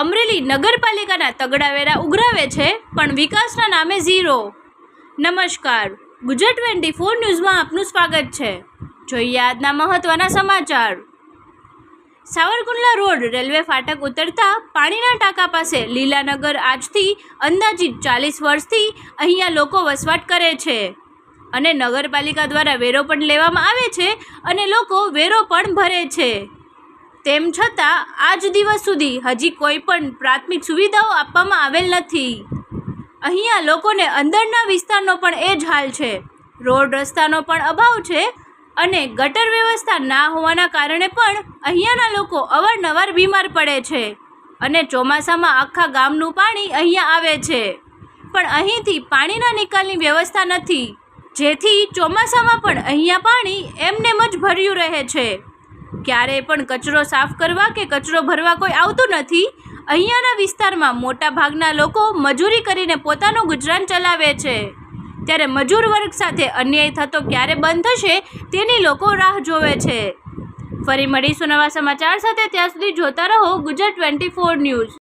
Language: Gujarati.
અમરેલી નગરપાલિકાના તગડાવેરા ઉઘરાવે છે, પણ વિકાસના નામે ઝીરો. નમસ્કાર. ગુજરાત ટ્વેન્ટી ફોર ન્યૂઝમાં આપનું સ્વાગત છે. જોઈએ આજના મહત્ત્વના સમાચાર. સાવરકુંડલા રોડ રેલવે ફાટક ઉતરતા પાણીના ટાંકા પાસે લીલાનગર આજથી અંદાજિત ચાલીસ વર્ષથી અહીંયા લોકો વસવાટ કરે છે. અને નગરપાલિકા દ્વારા વેરો પણ લેવામાં આવે છે અને લોકો વેરો પણ ભરે છે. તેમ છતાં, આજ દિવસ સુધી હજી કોઈ પણ પ્રાથમિક સુવિધાઓ આપવામાં આવેલ નથી. અહીંયા લોકોને અંદરના વિસ્તારનો પણ એ જ હાલ છે. રોડ રસ્તાનો પણ અભાવ છે અને ગટર વ્યવસ્થા ના હોવાના કારણે પણ અહીંયાના લોકો અવારનવાર બીમાર પડે છે અને ચોમાસામાં આખા ગામનું પાણી અહીંયા આવે છે. પણ અહીંથી પાણીના નિકાલની વ્યવસ્થા નથી. જેથી ચોમાસામાં પણ અહીંયા પાણી એમનેમ જ ભર્યું રહે છે. ક્યારેય પણ કચરો સાફ કરવા કે કચરો ભરવા કોઈ આવતું નથી? અહીંયાના વિસ્તારમાં મોટા ભાગના લોકો મજૂરી કરીને પોતાનું ગુજરાન ચલાવે છે. ત્યારે મજૂર વર્ગ સાથે અન્યાય થતો ક્યારે બંધ થશે તેની લોકો રાહ જોવે છે. ફરી મળીશું નવા સમાચાર સાથે. ત્યાં સુધી જોતા રહો ગુજરાત ટ્વેન્ટી ફોર ન્યૂઝ.